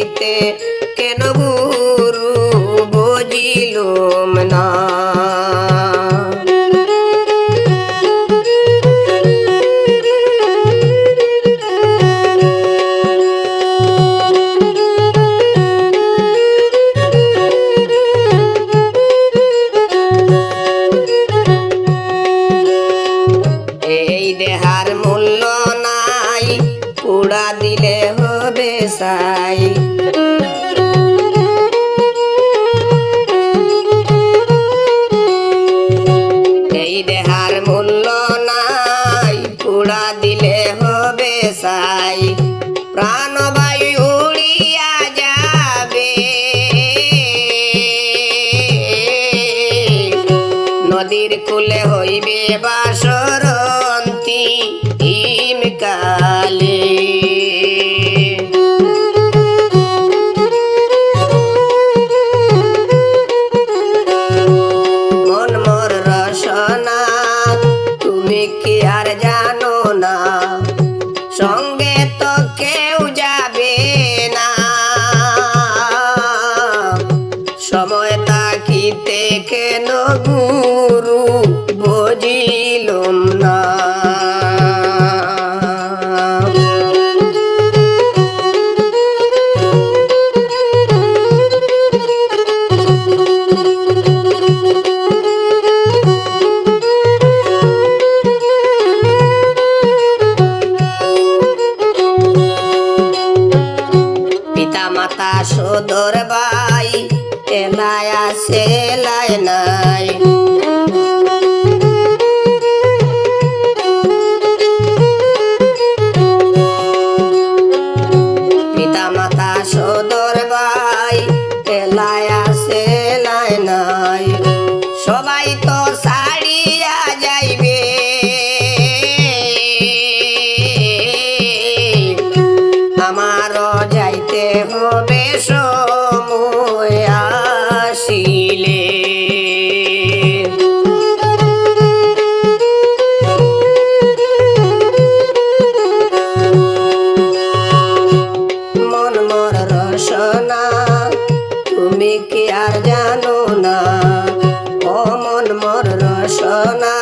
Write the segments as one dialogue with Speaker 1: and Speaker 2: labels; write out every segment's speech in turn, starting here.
Speaker 1: থাকিতে কেন গুরু বুঝিলুম না? মূল্য নাই পুড়া দিলে হবে সাই। নদীর কুলে হইবে বাসরন্তি তাকিতে কেন গুরু বুঝিলুম না? মাতা বাই এলায় আসে নাই। পিতা মাতা সদর বাই এলায় আসে লাই নাই। সবাই তো সারিয়া যাইবে। আমারও যাইতে হবে সময় রসনা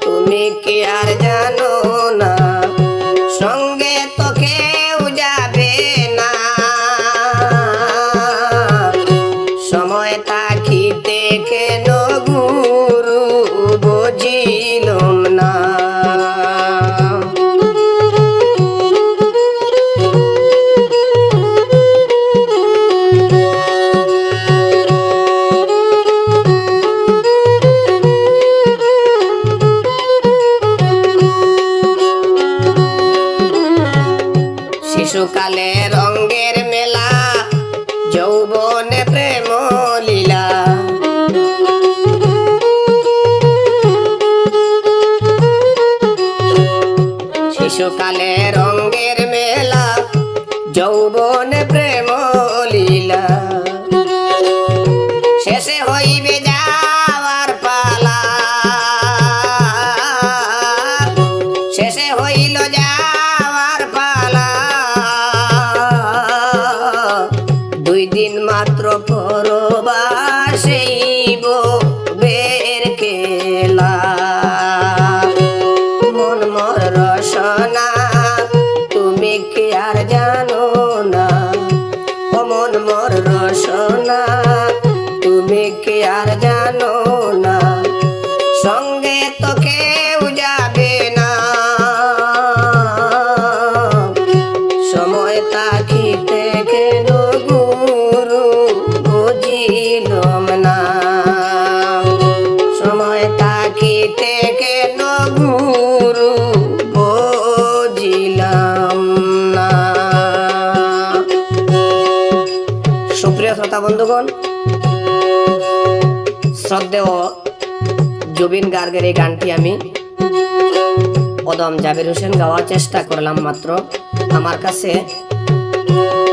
Speaker 1: তুমি কি আর জানো না? সঙ্গে তো কেউ যাবে না। সময় তাকিতে কেন গুরু শিশুকালে রঙ্গের মেলা যৌবনে প্রেম লীলা। শিশুকালে রঙ্গের মেলা যৌবনে দুই দিন মাত্র পরবাসেইব সুপ্রিয় শ্রোতা বন্ধুগণ, শ্রদ্ধেয় জুবিন গার্গের এই গানটি আমি অদম জাবির হোসেন গাওয়ার চেষ্টা করলাম মাত্র। আমার কাছে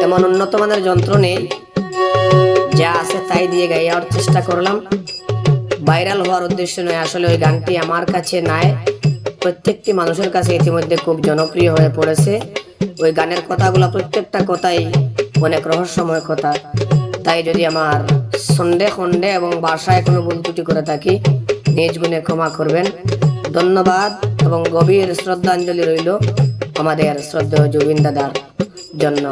Speaker 1: এমন উন্নত মানের যন্ত্র নেই, যা আছে তাই দিয়ে গাইয়ার চেষ্টা করলাম। ভাইরাল হওয়ার উদ্দেশ্য নয়, আসলে ওই গানটি আমার কাছে নাই। প্রত্যেকটি মানুষের কাছে ইতিমধ্যে খুব জনপ্রিয় হয়ে পড়েছে। ওই গানের কথাগুলো প্রত্যেকটা কথাই অনেক রহস্যময় কথা। তাই যদি আমার সন্ধে খন্ডে এবং বাসায় কোনো ভুল ত্রুটি করে থাকি, নিজ গুণে ক্ষমা করবেন। ধন্যবাদ এবং গভীর শ্রদ্ধাঞ্জলি রইল আমাদের শ্রদ্ধেয় জুবিন দাদার জন্য।